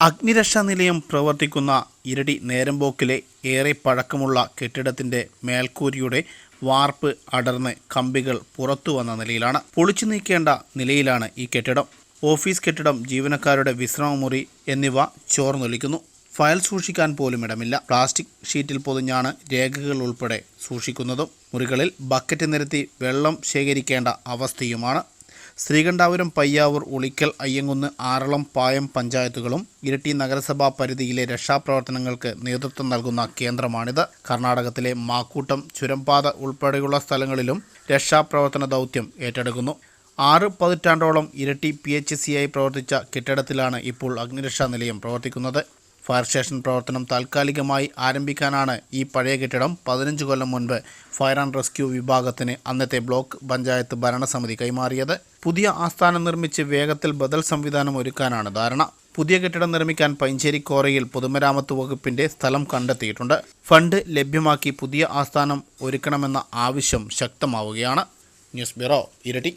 അഗ്നിരക്ഷാ നിലയം പ്രവർത്തിക്കുന്ന ഇരടി നേരമ്പോക്കിലെ ഏറെ പഴക്കമുള്ള കെട്ടിടത്തിന്റെ മേൽക്കൂരിയുടെ വാർപ്പ് അടർന്ന് കമ്പികൾ പുറത്തു വന്ന നിലയിലാണ്. പൊളിച്ചു നീക്കേണ്ട നിലയിലാണ് ഈ കെട്ടിടം. ഓഫീസ് കെട്ടിടം ജീവനക്കാരുടെ വിശ്രമമുറി എന്നിവ ചോർന്നൊലിക്കുന്നു ഫയൽ സൂക്ഷിക്കാൻ പോലും ഇടമില്ല. പ്ലാസ്റ്റിക് ഷീറ്റിൽ പൊതിഞ്ഞാണ് രേഖകൾ ഉൾപ്പെടെ സൂക്ഷിക്കുന്നതും. മുറികളിൽ ബക്കറ്റ് നിരത്തി വെള്ളം ശേഖരിക്കേണ്ട അവസ്ഥയുമാണ്. ശ്രീകണ്ഠാപുരം പയ്യാവൂർ ഉളിക്കൽ അയ്യങ്കുന്ന് ആറളം പായം പഞ്ചായത്തുകളും ഇരട്ടി നഗരസഭാ പരിധിയിലെ രക്ഷാപ്രവർത്തനങ്ങൾക്ക് നേതൃത്വം നൽകുന്ന കേന്ദ്രമാണിത്. കർണാടകത്തിലെ മാക്കൂട്ടം ചുരംപാത ഉൾപ്പെടെയുള്ള സ്ഥലങ്ങളിലും രക്ഷാപ്രവർത്തന ദൗത്യം ഏറ്റെടുക്കുന്നു. ആറ് പതിറ്റാണ്ടോളം ഇരട്ടി പി എച്ച് സി ആയി പ്രവർത്തിച്ച കെട്ടിടത്തിലാണ് ഇപ്പോൾ അഗ്നിരക്ഷാ നിലയം പ്രവർത്തിക്കുന്നത്. ഫയർ സ്റ്റേഷൻ പ്രവർത്തനം താൽക്കാലികമായി ആരംഭിക്കാനാണ് ഈ പഴയ കെട്ടിടം പതിനഞ്ച് കൊല്ലം മുൻപ് ഫയർ ആൻഡ് റെസ്ക്യൂ വിഭാഗത്തിന് അന്നത്തെ ബ്ലോക്ക് പഞ്ചായത്ത് ഭരണസമിതി കൈമാറിയത്. പുതിയ ആസ്ഥാനം നിർമ്മിച്ച് വേഗത്തിൽ ബദൽ സംവിധാനം ഒരുക്കാനാണ് ധാരണ. പുതിയ കെട്ടിടം നിർമ്മിക്കാൻ പൈഞ്ചേരി കോറയിൽ പൊതുമരാമത്ത് വകുപ്പിന്റെ സ്ഥലം കണ്ടെത്തിയിട്ടുണ്ട്. ഫണ്ട് ലഭ്യമാക്കി പുതിയ ആസ്ഥാനം ഒരുക്കണമെന്ന ആവശ്യം ശക്തമാവുകയാണ്. ന്യൂസ് ബ്യൂറോ ഇരട്ടി.